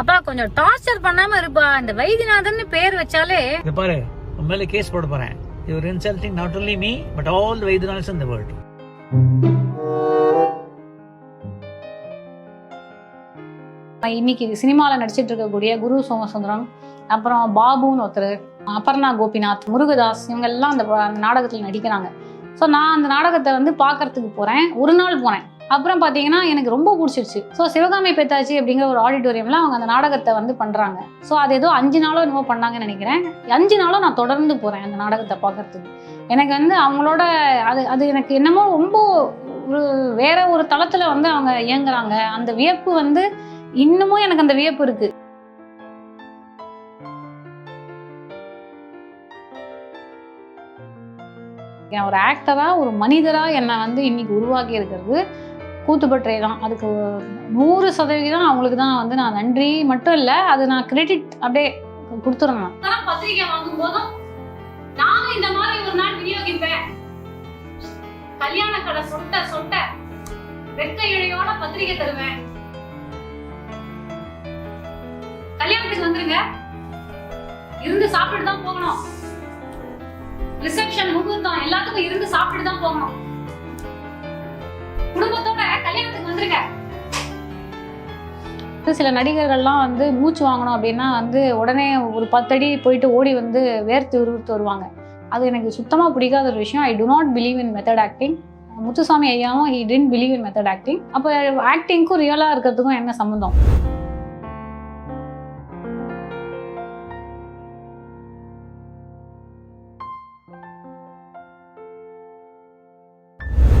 அப்பா கொஞ்சம் டார்ச்சர் பண்ணாம இருப்பா. இந்த வைத்தியநாதன் பேர் வச்சாலே பாரு உன் மேல கேஸ் போட போறேன். Your insulting not only me but all the Vaidyanathans in the world இன்னைக்கு சினிமாவில் நடிச்சிட்டு இருக்கக்கூடிய குரு சோமசுந்தரம் அப்புறம் பாபுன்னு ஒருத்தர் அபர்ணா கோபிநாத் முருகதாஸ் இவங்க எல்லாம் அந்த நாடகத்தில் நடிக்கிறாங்க. ஸோ நான் அந்த நாடகத்தை வந்து பார்க்கறதுக்கு போகிறேன் ஒரு நாள் போனேன் அப்புறம் பார்த்தீங்கன்னா எனக்கு ரொம்ப பிடிச்சிருச்சு. ஸோ சிவகாமி பெத்தாச்சி அப்படிங்கிற ஒரு ஆடிட்டோரியமில் அவங்க அந்த நாடகத்தை வந்து பண்ணுறாங்க ஸோ அது ஏதோ அஞ்சு நாளோ என்னமோ பண்ணாங்கன்னு நினைக்கிறேன். அஞ்சு நாளோ நான் தொடர்ந்து போகிறேன் அந்த நாடகத்தை பார்க்கறதுக்கு எனக்கு வந்து அவங்களோட அது அது எனக்கு என்னமோ ரொம்ப ஒரு வேற ஒரு தளத்தில் வந்து அவங்க இயங்குறாங்க. அந்த வியப்பு வந்து இன்னமும் எனக்கு அந்த வியப்பு இருக்கு. ஒரு ஆக்டரா ஒரு மனிதரா என்னை வந்து இன்னைக்கு உருவாக்கி இருக்கிறது. கூத்துப்பற்றை தான் அதுக்கு நூறு சதவீதம் அவங்களுக்கு தான் வந்து நான் நன்றி மட்டும் இல்லை அது நான் கிரெடிட் அப்படியே கொடுத்துருந்தேன் பத்திரிகை வாங்கும் போதும் நானும் இந்த மாதிரி ஒரு நாள் விநியோகிப்பேன் கல்யாண கடை சொட்ட சொட்ட வெக்க இழையோட பத்திரிகை தருவேன். கல்யாணத்துக்கு வந்துருங்க. இருந்து சாப்பிட்டு தான் போகணும். ரிசப்ஷன் முகூர்த்தம் எல்லாத்துக்கும் இருந்து சாப்பிட்டு தான் போகணும். குடும்பத்தோட கல்யாணத்துக்கு சில நடிகர்கள்லாம் வந்து மூச்சு வாங்கணும் அப்படின்னா வந்து உடனே ஒரு பத்தடி போயிட்டு ஓடி வந்து வேர்த்து உருவிட்டு வருவாங்க. அது எனக்கு சுத்தமாக பிடிக்காத ஒரு விஷயம். I do not believe in method acting Muthusamy ஐயாவும் he tend believe in method acting அப்போ ஆக்டிங்க்கும் ரியலாக இருக்கிறதுக்கும் என்ன சம்மந்தம்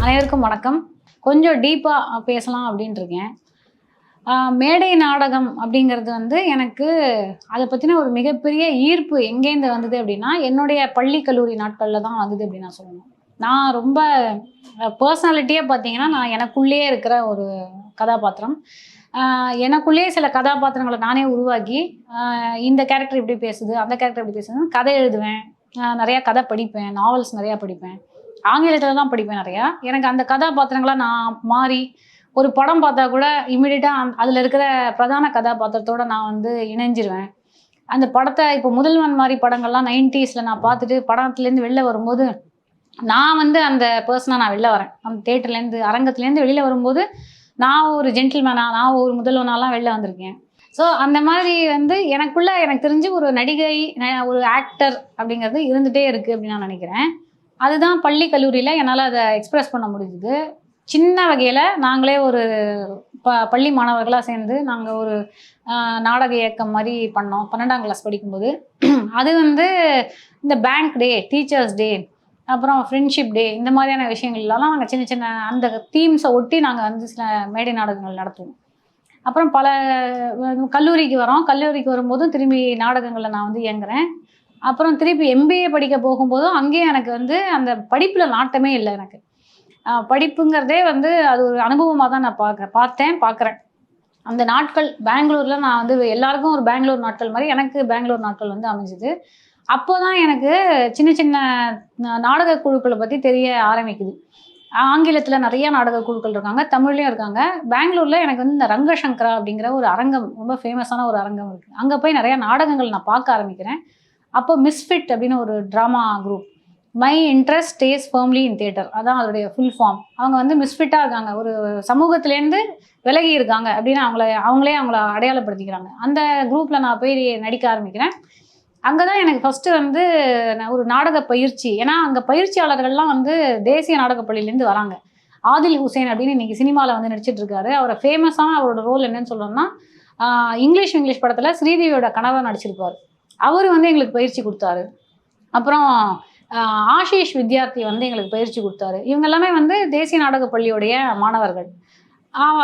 அனைவருக்கும் வணக்கம். கொஞ்சம் டீப்பாக பேசலாம் அப்படின்ட்டு இருக்கேன் மேடை நாடகம் அப்படிங்கிறது வந்து எனக்கு அதை பற்றின ஒரு மிகப்பெரிய ஈர்ப்பு எங்கேருந்து வந்தது அப்படின்னா என்னுடைய பள்ளி கல்லூரி நாட்களில் தான் வந்தது அப்படின்னு நான் சொல்லணும். நான் ரொம்ப பர்சனாலிட்டியாக பார்த்தீங்கன்னா நான் எனக்குள்ளேயே இருக்கிற ஒரு கதாபாத்திரம். எனக்குள்ளேயே சில கதாபாத்திரங்களை நானே உருவாக்கி இந்த கேரக்டர் இப்படி பேசுது அந்த கேரக்டர் இப்படி பேசுதுன்னு கதை எழுதுவேன். நிறையா கதை படிப்பேன் நாவல்ஸ் நிறையா படிப்பேன். ஆங்கிலத்தில் தான் படிப்பேன் நிறையா. எனக்கு அந்த கதாபாத்திரங்களாக நான் மாறி ஒரு படம் பார்த்தா கூட இம்மிடியட்டாக அதில் இருக்கிற பிரதான கதாபாத்திரத்தோட நான் வந்து இணைஞ்சிருவேன். அந்த படத்தை இப்போ முதல்வன் மாதிரி படங்கள்லாம் நைன்டிஸில் நான் பார்த்துட்டு படத்துலேருந்து வெளில வரும்போது நான் வந்து அந்த பர்சனாக நான் வெளில வரேன். அந்த தேட்டர்லேருந்து அரங்கத்துலேருந்து வெளியில் வரும்போது நான் ஒரு ஜென்டில்மேனாக நான் ஒரு முதல்வனாலாம் வெளில வந்திருக்கேன். ஸோ அந்த மாதிரி வந்து எனக்குள்ள எனக்கு தெரிஞ்சு ஒரு நடிகை ஒரு ஆக்டர் அப்படிங்கிறது இருந்துகிட்டே இருக்குது அப்படின்னு நான் நினைக்கிறேன். அதுதான் பள்ளி கல்லூரியில் என்னால் அதை எக்ஸ்பிரஸ் பண்ண முடிஞ்சுது. சின்ன வகையில் நாங்களே ஒரு ப பள்ளி மாணவர்களாக சேர்ந்து நாங்கள் ஒரு நாடக இயக்கம் மாதிரி பண்ணோம். பன்னெண்டாம் கிளாஸ் படிக்கும்போது. அது வந்து இந்த பேங்க் டே டீச்சர்ஸ் டே அப்புறம் ஃப்ரெண்ட்ஷிப் டே இந்த மாதிரியான விஷயங்கள்லாம் நாங்கள் சின்ன சின்ன அந்த தீம்ஸை ஒட்டி நாங்கள் வந்து சில மேடை நாடகங்கள் நடத்துவோம். அப்புறம் பல கல்லூரிக்கு வரோம். கல்லூரிக்கு வரும்போதும் திரும்பி நாடகங்களில் நான் வந்து இயங்குறேன். அப்புறம் திருப்பி எம்பிஏ படிக்க போகும்போதும் அங்கேயும் எனக்கு வந்து அந்த படிப்பில் நாட்டமே இல்லை எனக்கு. படிப்புங்கிறதே வந்து அது ஒரு அனுபவமாக தான் நான் பார்க்குறேன் பார்த்தேன் பார்க்குறேன். அந்த நாட்கள் பெங்களூரில் நான் வந்து எல்லாருக்கும் ஒரு பெங்களூர் நாட்கள் மாதிரி எனக்கு பெங்களூர் நாட்கள் வந்து அமைஞ்சுது. அப்போ தான் எனக்கு சின்ன சின்ன நாடக குழுக்களை பற்றி தெரிய ஆரம்பிக்குது. ஆங்கிலத்தில் நிறைய நாடக குழுக்கள் இருக்காங்க தமிழ்லேயும் இருக்காங்க. பெங்களூரில் எனக்கு வந்து இந்த ரங்கசங்கரா அப்படிங்கிற ஒரு அரங்கம் ரொம்ப ஃபேமஸான ஒரு அரங்கம் இருக்குது அங்கே போய் நிறையா நாடகங்கள் நான் பார்க்க ஆரம்பிக்கிறேன். அப்போ மிஸ்ஃபிட் அப்படின்னு ஒரு drama group my interest stays firmly in theatre அதான் அதோடைய ஃபுல் ஃபார்ம் அவங்க வந்து மிஸ்ஃபிட்டாக இருக்காங்க. ஒரு சமூகத்துலேருந்து விலகி இருக்காங்க அப்படின்னு அவங்கள அவங்களே அவங்கள அடையாளப்படுத்திக்கிறாங்க. அந்த குரூப்பில் நான் போய் நடிக்க ஆரம்பிக்கிறேன். அங்கே தான் எனக்கு ஃபஸ்ட்டு வந்து நான் ஒரு நாடக பயிற்சி. ஏன்னா அங்கே பயிற்சியாளர்கள்லாம் வந்து தேசிய நாடகப் பள்ளியிலேருந்து வராங்க. ஆதில் ஹுசேன் அப்படின்னு இன்றைக்கி சினிமாவில் வந்து நடிச்சிட்டு இருக்காரு. அவரை ஃபேமஸான அவரோட ரோல் என்னன்னு சொல்லணும்னா இங்கிலீஷ் இங்கிலீஷ் படத்தில் ஸ்ரீதேவியோட கணவர் நடிச்சிருப்பார். அவர் வந்து எங்களுக்கு பயிற்சி கொடுத்தாரு. அப்புறம் ஆஷிஷ் வித்யார்த்தி வந்து எங்களுக்கு பயிற்சி கொடுத்தாரு. இவங்க எல்லாமே வந்து தேசிய நாடகப் பள்ளியுடைய மாணவர்கள்.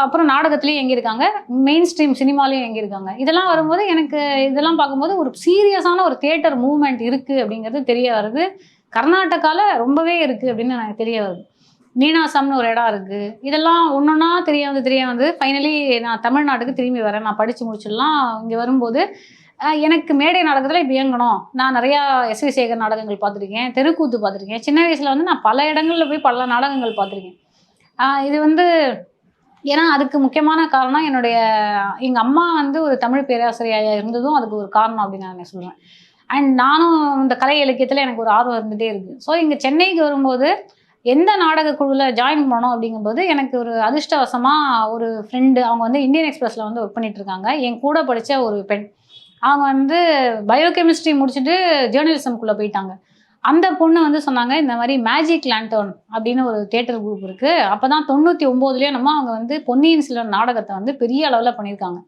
அப்புறம் நாடகத்துலேயும் எங்கிருக்காங்க மெயின் ஸ்ட்ரீம் சினிமாலையும் எங்கிருக்காங்க இதெல்லாம் வரும்போது எனக்கு இதெல்லாம் பார்க்கும்போது ஒரு சீரியஸான ஒரு தியேட்டர் மூவ்மெண்ட் இருக்குது அப்படிங்கிறது தெரிய வருது. கர்நாடகாவில் ரொம்பவே இருக்குது அப்படின்னு எனக்கு தெரிய வருது. நீனாசம்னு ஒரு இடம் இருக்குது இதெல்லாம் ஒன்றொன்னா தெரிய வந்து தெரிய வந்து ஃபைனலி நான் தமிழ்நாட்டுக்கு திரும்பி வரேன். நான் படித்து முடிச்சிடலாம். இங்கே வரும்போது எனக்கு மேடை நாடகத்தில் இப்போ இயங்கணும். நான் நிறையா எஸ் வி சேகர் நாடகங்கள் பார்த்துருக்கேன் தெருக்கூத்து பார்த்துருக்கேன். சின்ன வயசில் வந்து நான் பல இடங்களில் போய் பல நாடகங்கள் பார்த்துருக்கேன். இது வந்து ஏன்னா அதுக்கு முக்கியமான காரணம் என்னுடைய எங்கள் அம்மா வந்து ஒரு தமிழ் பேராசிரியாக இருந்ததும் அதுக்கு ஒரு காரணம் அப்படின்னு நான் சொல்கிறேன் அண்ட் நானும் இந்த கலை இலக்கியத்தில் எனக்கு ஒரு ஆர்வம் இருந்துகிட்டே இருக்குது ஸோ இங்கே சென்னைக்கு வரும்போது எந்த நாடக குழுவில் ஜாயின் பண்ணோம் அப்படிங்கும்போது எனக்கு ஒரு அதிர்ஷ்டவசமாக ஒரு ஃப்ரெண்டு அவங்க வந்து இந்தியன் எக்ஸ்பிரஸில் வந்து ஒர்க் பண்ணிகிட்ருக்காங்க இருக்காங்க. என் கூட படித்த ஒரு பெண். அவங்க வந்து பயோகெமிஸ்ட்ரி முடிச்சுட்டு ஜேர்னலிசம்குள்ளே போயிட்டாங்க. அந்த பொண்ணு வந்து சொன்னாங்க இந்த மாதிரி மேஜிக் லேண்டர்ன் அப்படின்னு ஒரு தேட்டர் குரூப் இருக்குது அப்போ தான் தொண்ணூற்றி ஒம்போதுலேயே நம்ம அவங்க வந்து பொன்னியின் சிலர் நாடகத்தை வந்து பெரிய அளவில் பண்ணியிருக்காங்க.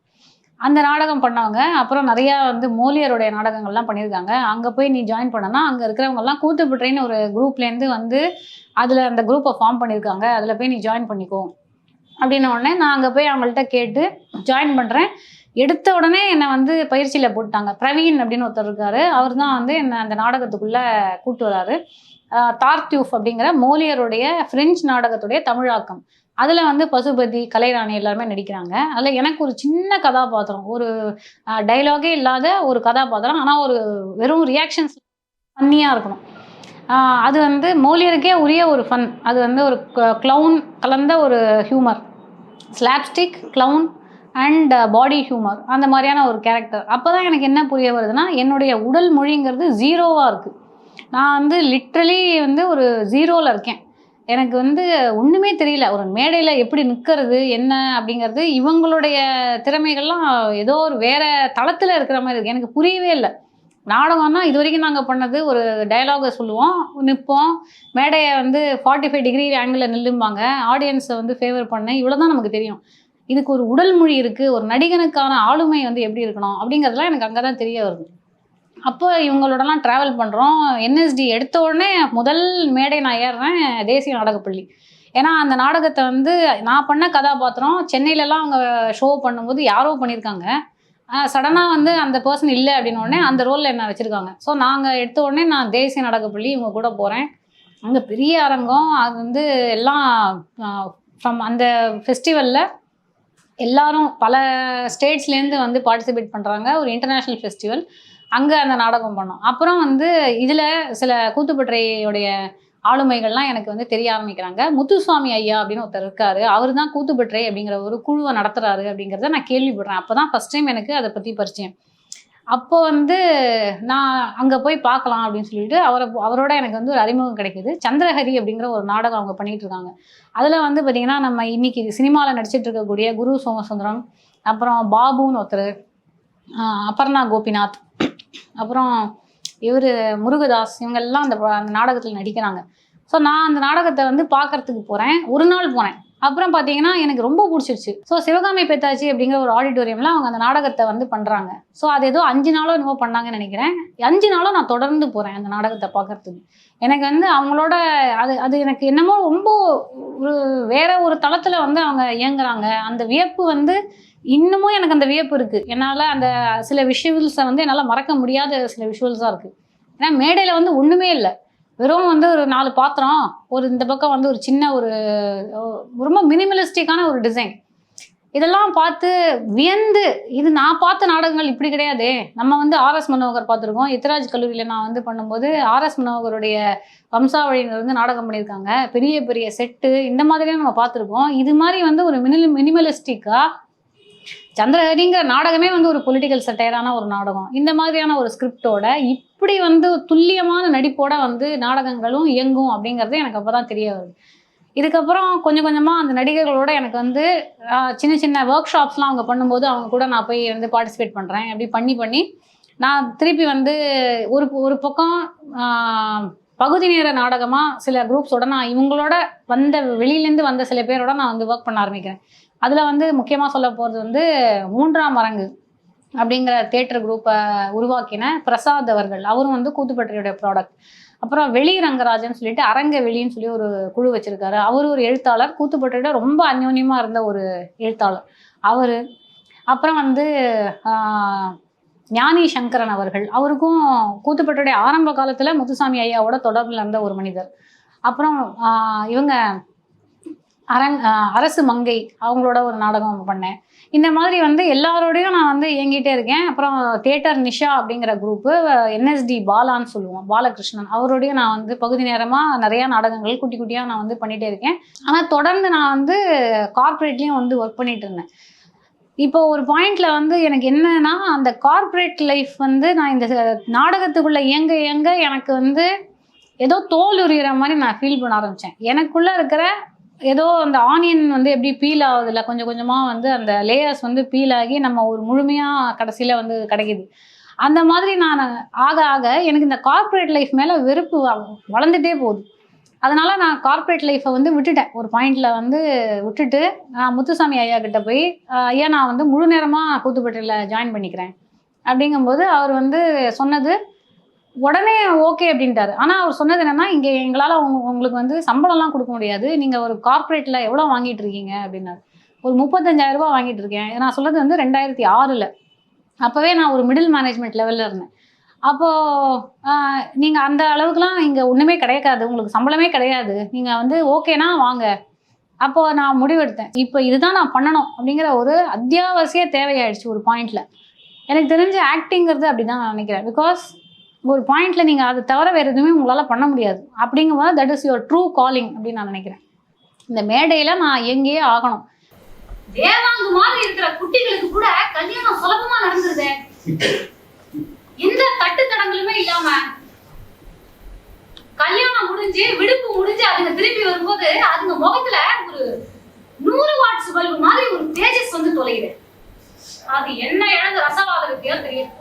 அந்த நாடகம் பண்ணவங்க அப்புறம் நிறையா வந்து மோலியருடைய நாடகங்கள்லாம் பண்ணியிருக்காங்க. அங்கே போய் நீ ஜாயின் பண்ணனா அங்கே இருக்கிறவங்கெல்லாம் கூத்துப்பட்டுறைன்னு ஒரு குரூப்லேருந்து வந்து அதில் அந்த குரூப்பை ஃபார்ம் பண்ணியிருக்காங்க. அதில் போய் நீ ஜாயின் பண்ணிக்கோ. அப்படின்ன உடனே நான் அங்கே போய் அவங்கள்ட்ட கேட்டு ஜாயின் பண்ணுறேன் எடுத்த உடனே என்னை வந்து பயிற்சியில் போட்டாங்க பிரவீன் அப்படின்னு ஒருத்தர் இருக்காரு. அவர் தான் வந்து என்னை அந்த நாடகத்துக்குள்ளே கூட்டு வராரு. ஆஹ் தார்த்யூஃப் அப்படிங்கிற மோலியருடைய ஃப்ரெஞ்சு நாடகத்துடைய தமிழாக்கம். அதில் வந்து பசுபதி கலைராணி எல்லாருமே நடிக்கிறாங்க. அதில் எனக்கு ஒரு சின்ன கதாபாத்திரம் ஒரு டைலாகே இல்லாத ஒரு கதாபாத்திரம். ஆனால் ஒரு வெறும் ரியாக்ஷன்ஸ் ஃபன்னியாக இருக்கணும். அது வந்து மோலியருக்கே உரிய ஒரு ஃபன் அது வந்து ஒரு க்ளவுன் கலந்த ஒரு humour slapstick clown and body humour அந்த மாதிரியான ஒரு கேரக்டர் அப்போ தான் எனக்கு என்ன புரிய வருதுன்னா என்னுடைய உடல் மொழிங்கிறது ஜீரோவாக இருக்குது நான் வந்து லிட்ரலி வந்து ஒரு ஜீரோவில் இருக்கேன். எனக்கு வந்து ஒன்றுமே தெரியல. ஒரு மேடையில் எப்படி நிற்கிறது என்ன அப்படிங்கிறது இவங்களுடைய திறமைகள்லாம் ஏதோ ஒரு வேறு தளத்தில் இருக்கிற மாதிரி இருக்குது எனக்கு புரியவே இல்லை. நாடகம்னா இது வரைக்கும் நாங்கள் பண்ணது ஒரு டயலாகை சொல்லுவோம் நிற்போம் மேடையை வந்து ஃபார்ட்டி ஃபைவ் டிகிரி ஆங்கிளில் நில்லும்பாங்க. ஆடியன்ஸை வந்து ஃபேவர் பண்ண இவ்வளோ தான் நமக்கு தெரியும். இதுக்கு ஒரு உடல் மொழி இருக்குது ஒரு நடிகனுக்கான ஆளுமை வந்து எப்படி இருக்கணும் அப்படிங்கிறதுலாம் எனக்கு அங்கே தான் தெரிய வருது. அப்போ இவங்களோடலாம் ட்ராவல் பண்ணுறோம் என்எஸ்டி எடுத்த உடனே முதல் மேடை நான் ஏறுறேன் தேசிய நாடகப்பள்ளி. ஏன்னா அந்த நாடகத்தை வந்து நான் பண்ண கதாபாத்திரம் சென்னையிலலாம் அவங்க ஷோ பண்ணும்போது யாரோ பண்ணியிருக்காங்க. சடனாக வந்து அந்த பர்சன் இல்லை அப்படின்னு உடனே அந்த ரோலில் என்ன வச்சுருக்காங்க. ஸோ நாங்கள் எடுத்த உடனே நான் தேசிய நாடகப்பள்ளி இவங்க கூட போகிறேன் அங்கே பெரிய அரங்கம் அது வந்து எல்லாம் ஃப்ரம் அந்த ஃபெஸ்டிவலில் எல்லாரும் பல ஸ்டேட்ஸ்லேருந்து வந்து பார்ட்டிசிபேட் பண்ணுறாங்க ஒரு இன்டர்நேஷ்னல் ஃபெஸ்டிவல் அங்கே அந்த நாடகம் பண்ணோம். அப்புறம் வந்து இதில் சில கூத்துப்பற்றையுடைய ஆளுமைகள்லாம் எனக்கு வந்து தெரிய ஆரம்பிக்கிறாங்க. முத்துசுவாமி ஐயா அப்படின்னு ஒருத்தர் இருக்காரு. அவர் தான் கூத்துப்பற்றை அப்படிங்கிற ஒரு குழுவை நடத்துகிறாரு அப்படிங்கிறத நான் கேள்விப்படுறேன். அப்போ தான் ஃபஸ்ட் டைம் எனக்கு அதை பற்றி பரிச்சயம். அப்போ வந்து நான் அங்கே போய் பார்க்கலாம் அப்படின்னு சொல்லிட்டு அவரை அவரோட எனக்கு வந்து ஒரு அறிமுகம் கிடைக்குது. சந்திரஹரி அப்படிங்கிற ஒரு நாடகம் அவங்க பண்ணிட்டு இருக்காங்க. அதில் வந்து பார்த்திங்கன்னா நம்ம இன்னைக்கு சினிமாவில் நடிச்சிட்டு இருக்கக்கூடிய குரு சோமசுந்தரம் அப்புறம் பாபுன்னு ஒருத்தர் அபர்ணா கோபிநாத் அப்புறம் இவர் முருகதாஸ் இவங்கெல்லாம் அந்த அந்த நாடகத்தில் நடிக்கிறாங்க. ஸோ நான் அந்த நாடகத்தை வந்து பார்க்கறதுக்கு போகிறேன் ஒரு நாள் போனேன். அப்புறம் பார்த்தீங்கன்னா எனக்கு ரொம்ப பிடிச்சிருச்சு. ஸோ சிவகாமி பெத்தாச்சி அப்படிங்கிற ஒரு ஆடிட்டோரியமில் அவங்க அந்த நாடகத்தை வந்து பண்ணுறாங்க ஸோ அது ஏதோ அஞ்சு நாளோ என்னவோ பண்ணாங்கன்னு நினைக்கிறேன். அஞ்சு நாளும் நான் தொடர்ந்து போகிறேன் அந்த நாடகத்தை பார்க்கறதுக்கு எனக்கு வந்து அவங்களோட அது அது எனக்கு என்னமோ ரொம்ப ஒரு வேற ஒரு தளத்தில் வந்து அவங்க இயங்குறாங்க. அந்த வியப்பு வந்து இன்னமும் எனக்கு அந்த வியப்பு இருக்குது என்னால் அந்த சில விஷுவல்ஸை வந்து என்னால் மறக்க முடியாத சில விஷுவல்ஸாக இருக்குது ஏன்னா மேடையில் வந்து ஒன்றுமே இல்லை. வெறும் வந்து ஒரு நாலு பாத்திரம் ஒரு இந்த பக்கம் வந்து ஒரு சின்ன ஒரு ரொம்ப மினிமலிஸ்டிக்கான ஒரு டிசைன் இதெல்லாம் பார்த்து வியந்து இது நான் பார்த்த நாடகங்கள் இப்படி கிடையாதே. நம்ம வந்து ஆர்எஸ் மனோகர் பார்த்துருக்கோம். எத்திராஜ் கல்லூரியில் நான் வந்து பண்ணும்போது ஆர்எஸ் மனோகருடைய வம்சாவழியினர் வந்து நாடகம் பண்ணியிருக்காங்க. பெரிய பெரிய செட்டு இந்த மாதிரியே நம்ம பார்த்துருக்கோம். இது மாதிரி வந்து ஒரு மினிம மினிமலிஸ்டிக்காக சந்திரஹரிங்கிற நாடகமே வந்து ஒரு பொலிட்டிக்கல் சட்டையரான ஒரு நாடகம். இந்த மாதிரியான ஒரு ஸ்கிரிப்டோட இப்படி வந்து துல்லியமான நடிப்போட வந்து நாடகங்களும் இயங்கும் அப்படிங்கிறது எனக்கு அப்போ தான் தெரிய வருது. இதுக்கப்புறம் கொஞ்சம் கொஞ்சமாக அந்த நடிகர்களோட எனக்கு வந்து சின்ன சின்ன ஒர்க் ஷாப்ஸ்லாம் அவங்க பண்ணும்போது அவங்க கூட நான் போய் வந்து பார்ட்டிசிபேட் பண்ணுறேன் அப்படி பண்ணி பண்ணி நான் திருப்பி வந்து ஒரு ஒரு பக்கம் பகுதி நேர நாடகமாக சில குரூப்ஸோட நான் இவங்களோட வந்த வெளியிலேருந்து வந்த சில பேரோட நான் வந்து ஒர்க் பண்ண ஆரம்பிக்கிறேன். அதில் வந்து முக்கியமாக சொல்ல போகிறது வந்து மூன்றாம் அரங்கு அப்படிங்கிற தேட்டர் குரூப்பை உருவாக்கின பிரசாத் அவர்கள். அவரும் வந்து கூத்துப்பட்டியோட ப்ராடக்ட் அப்புறம் வெளி ரங்கராஜன் சொல்லிட்டு அரங்க வெளின்னு சொல்லி ஒரு குழு வச்சிருக்காரு. அவர் ஒரு எழுத்தாளர். கூத்துப்பட்டியோட ரொம்ப அந்யோன்யமாக இருந்த ஒரு எழுத்தாளர். அவர். அப்புறம் வந்து ஞானி சங்கரன் அவர்கள். அவருக்கும் கூத்துப்பட்டுடைய ஆரம்ப காலத்தில் முத்துசாமி ஐயாவோட தொடர்பில் இருந்த ஒரு மனிதர். அப்புறம் இவங்க அரங் அரசு மங்கை அவங்களோட ஒரு நாடகம் பண்ணேன். இந்த மாதிரி வந்து எல்லாரோடையும் நான் வந்து இயங்கிட்டே இருக்கேன். அப்புறம் தியேட்டர் நிஷா அப்படிங்கிற குரூப்பு என்எஸ்டி பாலான்னு சொல்லுவோம் பாலகிருஷ்ணன். அவரோடையும் நான் வந்து பகுதி நேரமாக நிறையா நாடகங்கள் குட்டி குட்டியாக நான் வந்து பண்ணிகிட்டே இருக்கேன். ஆனால் தொடர்ந்து நான் வந்து கார்ப்பரேட்லேயும் வந்து ஒர்க் பண்ணிட்டு இருந்தேன். இப்போ ஒரு பாயிண்ட்ல வந்து எனக்கு என்னன்னா அந்த கார்ப்பரேட் லைஃப் வந்து நான் இந்த நாடகத்துக்குள்ள இயங்க இயங்க எனக்கு வந்து ஏதோ தோல் உரிகிற மாதிரி நான் ஃபீல் பண்ண ஆரம்பித்தேன் எனக்குள்ள இருக்கிற ஏதோ அந்த ஆனியன் வந்து எப்படி பீல் ஆகுதுல்ல கொஞ்சம் கொஞ்சமாக வந்து அந்த லேயர்ஸ் வந்து பீல் ஆகி நம்ம ஒரு முழுமையாக கடைசியில் வந்து கிடைக்குது. அந்த மாதிரி நான் ஆக ஆக எனக்கு இந்த கார்ப்பரேட் லைஃப் மேலே வெறுப்பு வளர்ந்துட்டே போகுது. அதனால நான் கார்ப்பரேட் லைஃப்பை வந்து விட்டுட்டேன். ஒரு பாயிண்ட்ல வந்து விட்டுட்டு நான் முத்துசாமி ஐயா கிட்ட போய் ஐயா நான் வந்து முழு நேரமாக கூத்துப்பட்டியில் ஜாயின் பண்ணிக்கிறேன். அப்படிங்கும்போது அவர் வந்து சொன்னது உடனே ஓகே அப்படின்ட்டாரு. ஆனால் அவர் சொன்னது என்னன்னா இங்கே எங்களால் உங்களுக்கு வந்து சம்பளம்லாம் கொடுக்க முடியாது. நீங்கள் ஒரு கார்ப்பரேட்டில் எவ்வளோ வாங்கிட்டு இருக்கீங்க அப்படின்னாரு. ஒரு முப்பத்தஞ்சாயிரம் ரூபாய் வாங்கிட்டு இருக்கேன். நான் சொல்றது வந்து ரெண்டாயிரத்தி ஆறில். அப்போவே நான் ஒரு மிடில் மேனேஜ்மெண்ட் லெவலில் இருந்தேன். அப்போது நீங்கள் அந்த அளவுக்குலாம் இங்கே ஒன்றுமே கிடைக்காது. உங்களுக்கு சம்பளமே கிடையாது. நீங்கள் வந்து ஓகேனா வாங்க. அப்போ நான் முடிவெடுத்தேன். இப்போ இதுதான் நான் பண்ணணும் அப்படிங்கிற ஒரு அத்தியாவசிய தேவையாயிடுச்சு ஒரு பாயிண்ட்ல எனக்கு தெரிஞ்ச ஆக்டிங்கிறது அப்படி தான் நான் நினைக்கிறேன். பிகாஸ் ஒரு பாயிண்ட்ல நீங்கள் அதை தவிர வேறு எதுவுமே உங்களால் பண்ண முடியாது. அப்படிங்கும்போது that is your true calling அப்படின்னு நான் நினைக்கிறேன். இந்த மேடையில் நான் எங்கேயே ஆகணும். தேவாங்கு மாதிரி இருக்கிற குட்டிகளுக்கு கூட கல்யாணம் சுலபமா நடந்துருது. எந்த தட்டு தடங்களுமே இல்லாம கல்யாணம் முடிஞ்சு விடுப்பு முடிஞ்சு அதுங்க திரும்பி வரும்போது அதுங்க முகத்துல ஒரு நூறு வாட்ஸ் பல்பு மாதிரி ஒரு தேஜஸ் வந்து தொலையுது. அது என்ன இழந்த ரசவாதத்தையோ தெரியும்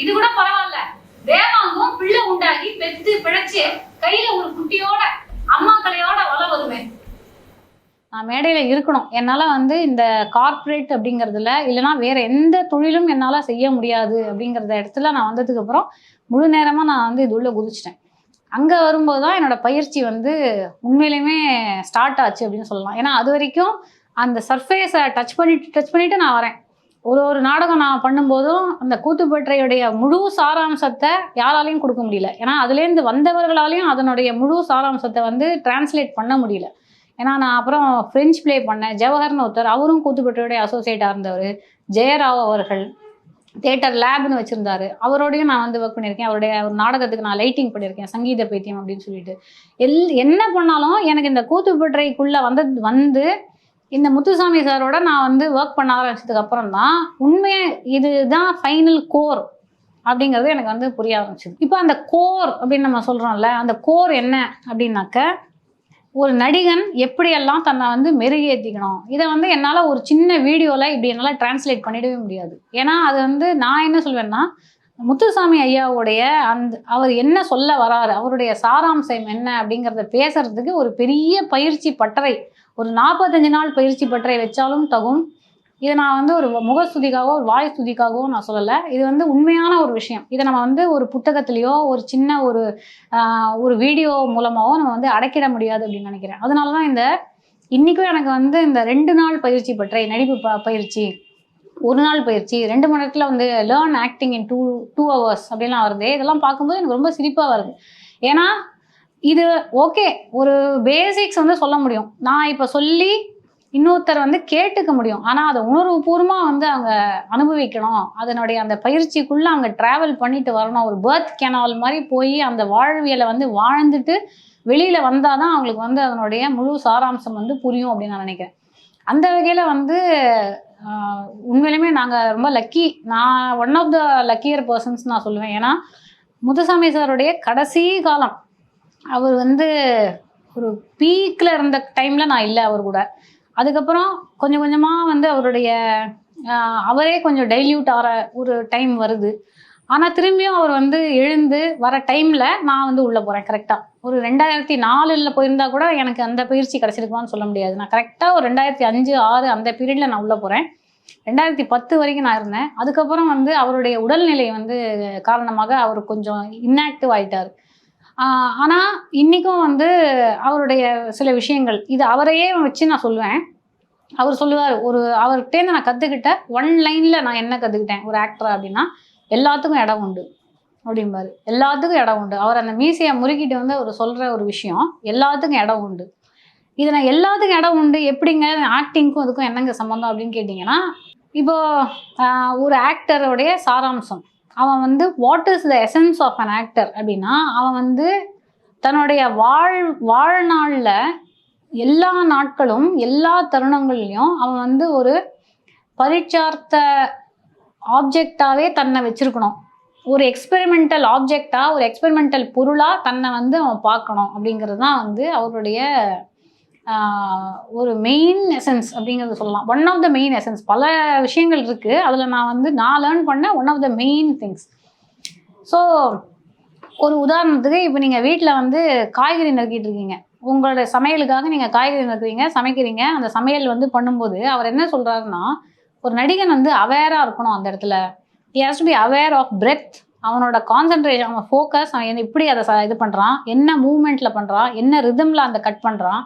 இது கூட பரவாயில்ல. தேவாங்கும் பிள்ளை உண்டாகி பெத்து பிழைச்சு கையில ஒரு குட்டியோட அம்மா கலையோட வள வருமே. நான் மேடையில் இருக்கணும். என்னால் வந்து இந்த கார்ப்பரேட் அப்படிங்கிறதுல இல்லைனா வேறு எந்த தொழிலும் என்னால் செய்ய முடியாது அப்படிங்கிறத இடத்துல நான் வந்ததுக்கப்புறம் முழு நேரமாக நான் வந்து இது உள்ள குதிச்சிட்டேன். அங்கே வரும்போது தான் என்னோட பயிற்சி வந்து உண்மையிலுமே ஸ்டார்ட் ஆச்சு அப்படின்னு சொல்லலாம். ஏன்னா அது வரைக்கும் அந்த சர்ஃபேஸை டச் பண்ணிட்டு டச் பண்ணிவிட்டு நான் வரேன். ஒரு ஒரு நாடகம் நான் பண்ணும்போதும் அந்த கூத்துப்பற்றையுடைய முழு சாராம்சத்தை யாராலையும் கொடுக்க முடியல. ஏன்னா அதுலேருந்து வந்தவர்களாலையும் அதனுடைய முழு சாராம்சத்தை வந்து டிரான்ஸ்லேட் பண்ண முடியல. ஏன்னா நான் அப்புறம் ஃப்ரெஞ்ச் ப்ளே பண்ணேன். ஜவஹர்னு ஒருத்தர் அவரும் கூத்துப்பற்றையுடைய அசோசியேட்டாக இருந்தவர். ஜெயராவ் அவர்கள் தேட்டர் லேப்னு வச்சுருந்தாரு. அவரோடையும் நான் வந்து ஒர்க் பண்ணியிருக்கேன். அவருடைய ஒரு நாடகத்துக்கு நான் லைட்டிங் பண்ணியிருக்கேன். சங்கீத பைத்தியம் அப்படின்னு சொல்லிட்டு. எல் என்ன பண்ணாலும் எனக்கு இந்த கூத்துப்பட்டறைக்குள்ளே வந்தது வந்து இந்த முத்துசாமி சாரோட நான் வந்து ஒர்க் பண்ண ஆரம்பிச்சதுக்கு அப்புறம் தான் உண்மையாக இதுதான் ஃபைனல் கோர் அப்படிங்கிறது எனக்கு வந்து புரிய ஆரம்பிச்சது. இப்போ அந்த கோர் அப்படின்னு நம்ம சொல்கிறோம்ல அந்த கோர் என்ன அப்படின்னாக்க ஒரு நடிகன் எப்படியெல்லாம் தன்னை வந்து மெருகேற்றிக்கணும் இதை வந்து என்னால் ஒரு சின்ன வீடியோவில் இப்படி என்னால் டிரான்ஸ்லேட் பண்ணிடவே முடியாது. ஏன்னா அது வந்து நான் என்ன சொல்வேன்னா முத்துசாமி ஐயாவுடைய அந்த அவர் என்ன சொல்ல வராரு அவருடைய சாராம்சம் என்ன அப்படிங்கிறத பேசுறதுக்கு ஒரு பெரிய பயிற்சி பட்டறை ஒரு நாற்பத்தஞ்சு நாள் பயிற்சி பற்றை வச்சாலும் தகும். இதை நான் வந்து ஒரு முகஸ்துதிக்காகவோ ஒரு வாய் ஸ்துதிக்காகவோ நான் சொல்லலை. இது வந்து உண்மையான ஒரு விஷயம். இதை நம்ம வந்து ஒரு புத்தகத்திலேயோ ஒரு சின்ன ஒரு ஒரு வீடியோ மூலமாகவோ நம்ம வந்து அடக்கிட முடியாது அப்படின்னு நினைக்கிறேன். அதனால தான் இந்த இன்றைக்கும் எனக்கு வந்து இந்த ரெண்டு நாள் பயிற்சி பற்றை நடிப்பு ப பயிற்சி ஒரு நாள் பயிற்சி ரெண்டு மணி நேரத்தில் வந்து learn acting in two two hours அப்படிலாம் வருது. இதெல்லாம் பார்க்கும்போது எனக்கு ரொம்ப சிரிப்பாக வருது. ஏன்னா இது ஓகே ஒரு பேசிக்ஸ் வந்து சொல்ல முடியும். நான் இப்போ சொல்லி இன்னொருத்தர் வந்து கேட்டுக்க முடியும். ஆனால் அதை உணர்வுபூர்வமாக வந்து அவங்க அனுபவிக்கணும். அதனுடைய அந்த பயிற்சிக்குள்ளே அவங்க ட்ராவல் பண்ணிட்டு வரணும். ஒரு பேர்த் கெனால் மாதிரி போய் அந்த வாழ்வியலை வந்து வாழ்ந்துட்டு வெளியில் வந்தால் தான் அவங்களுக்கு வந்து அதனுடைய முழு சாராம்சம் வந்து புரியும் அப்படின்னு நான் நினைக்கிறேன். அந்த வகையில் வந்து உண்மையிலுமே நாங்கள் ரொம்ப லக்கி நான் one of the luckier persons நான் சொல்லுவேன். ஏன்னா முத்துசாமி சாருடைய கடைசி காலம் அவர் வந்து ஒரு பீக்கில் இருந்த டைமில் நான் இல்லை அவர் கூட. அதுக்கப்புறம் கொஞ்சம் கொஞ்சமாக வந்து அவருடைய அவரே கொஞ்சம் டைல்யூட் ஆகிற ஒரு டைம் வருது. ஆனால் திரும்பியும் அவர் வந்து எழுந்து வர டைமில் நான் வந்து உள்ளே போகிறேன் கரெக்டாக ஒரு ரெண்டாயிரத்தி நாலில் போயிருந்தா கூட எனக்கு அந்த பயிற்சி கிடச்சிருக்குமான்னு சொல்ல முடியாது. நான் கரெக்டாக ஒரு ரெண்டாயிரத்தி அஞ்சு ஆறு அந்த பீரியடில் நான் உள்ளே போகிறேன் ரெண்டாயிரத்தி பத்து வரைக்கும் நான் இருந்தேன். அதுக்கப்புறம் வந்து அவருடைய உடல்நிலை வந்து காரணமாக அவர் கொஞ்சம் இன்ஆக்டிவ் ஆகிட்டார் ஆனால் இன்றைக்கும் வந்து அவருடைய சில விஷயங்கள் இது அவரையே வச்சு நான் சொல்லுவேன். அவர் சொல்லுவார் ஒரு அவர்கிட்டேருந்து நான் கற்றுக்கிட்ட ஒன் லைனில் நான் என்ன கற்றுக்கிட்டேன் ஒரு ஆக்டர் அப்படின்னா எல்லாத்துக்கும் இடம் உண்டு அப்படிம்பாரு. எல்லாத்துக்கும் இடம் உண்டு. அவர் அந்த மீசையை முறுக்கிட்டு வந்து அவர் சொல்கிற ஒரு விஷயம் எல்லாத்துக்கும் இடம் உண்டு. இது நான் எல்லாத்துக்கும் இடம் உண்டு எப்படிங்க ஆக்டிங்க்கும் இதுக்கும் என்னங்க சம்மந்தம் அப்படின்னு கேட்டிங்கன்னா இப்போது ஒரு ஆக்டருடைய சாராம்சம். அவன் வந்து what is the essence of an actor அப்படின்னா அவன் வந்து தன்னுடைய வாழ் வாழ்நாளில் எல்லா நாட்களும் எல்லா தருணங்கள்லையும் அவன் வந்து ஒரு பரீட்சார்த்த ஆப்ஜெக்டாகவே தன்னை வச்சுருக்கணும். ஒரு எக்ஸ்பெரிமெண்டல் ஆப்ஜெக்டாக ஒரு எக்ஸ்பெரிமெண்டல் பொருளாக தன்னை வந்து அவன் பார்க்கணும். அப்படிங்கிறது தான் வந்து அவருடைய ஒரு மெயின் எசன்ஸ் அப்படிங்கிறது சொல்லலாம். One of the main essence பல விஷயங்கள் இருக்குது அதில் நான் வந்து நான் லேர்ன் பண்ண one of the main things so ஒரு உதாரணத்துக்கு இப்போ நீங்கள் வீட்டில் வந்து காய்கறி நறுக்கிட்டு இருக்கீங்க. உங்களோட சமையலுக்காக நீங்கள் காய்கறி நறுக்கிறீங்க சமைக்கிறீங்க. அந்த சமையல் வந்து பண்ணும்போது அவர் என்ன சொல்கிறாருன்னா ஒரு நடிகன் வந்து அவேராக இருக்கணும் அந்த இடத்துல. He has to be aware of breath அவனோட கான்சென்ட்ரேஷன் அவன் ஃபோக்கஸ் அவன் என்ன இப்படி அதை ச- இது பண்ணுறான் என்ன மூமெண்ட்டில் பண்ணுறான் என்ன ரிதமில் அந்த கட் பண்ணுறான்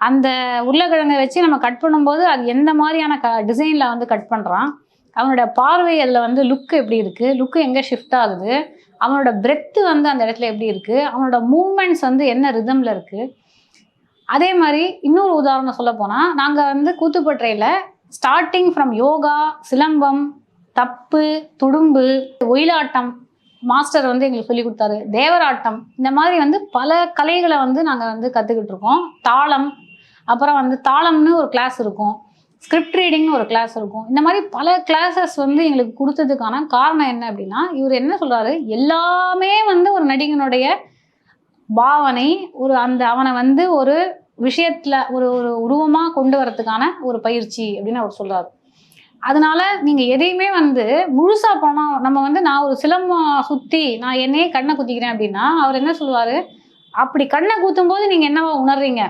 அந்த உருளைக்கிழங்கை வச்சு நம்ம கட் பண்ணும்போது அது எந்த மாதிரியான க டிசைனில் வந்து கட் பண்ணுறான் அவனோட பார்வை அதில் வந்து லுக் எப்படி இருக்குது லுக்கு எங்கே ஷிஃப்ட் ஆகுது? அவனோட பிரெத்து வந்து அந்த இடத்துல எப்படி இருக்குது அவனோட மூமெண்ட்ஸ் வந்து என்ன ரிதமில் இருக்குது அதே மாதிரி இன்னொரு உதாரணம் சொல்ல போனால் நாங்கள் வந்து கூத்துப்பற்றையில் ஸ்டார்டிங் ஃப்ரம் யோகா சிலம்பம் தப்பு துடும்பு ஒயிலாட்டம் மாஸ்டர் வந்து எங்களுக்கு சொல்லி கொடுத்தாரு. தேவராட்டம் இந்த மாதிரி வந்து பல கலைகளை வந்து நாங்கள் வந்து கற்றுக்கிட்டு இருக்கோம். தாளம் அப்புறம் வந்து தாளம்னு ஒரு கிளாஸ் இருக்கும். ஸ்கிரிப்ட் ரீடிங்னு ஒரு கிளாஸ் இருக்கும். இந்த மாதிரி பல கிளாஸஸ் வந்து எங்களுக்கு கொடுத்ததுக்கான காரணம் என்ன அப்படின்னா இவர் என்ன சொல்கிறாரு எல்லாமே வந்து ஒரு நடிகனுடைய பாவனை ஒரு அந்த அவனை வந்து ஒரு விஷயத்தில் ஒரு ஒரு உருவமாக கொண்டு வரத்துக்கான ஒரு பயிற்சி அப்படின்னு அவர் சொல்கிறார் அதனால நீங்கள் எதையுமே வந்து முழுசாக போனால் நம்ம வந்து நான் ஒரு சிலம்பம் சுற்றி நான் என்னையே கண்ணை குத்திக்கிறேன் அப்படின்னா அவர் என்ன சொல்லுவார்? அப்படி கண்ணை குத்தும் போது நீங்கள் என்னவா உணர்றீங்க?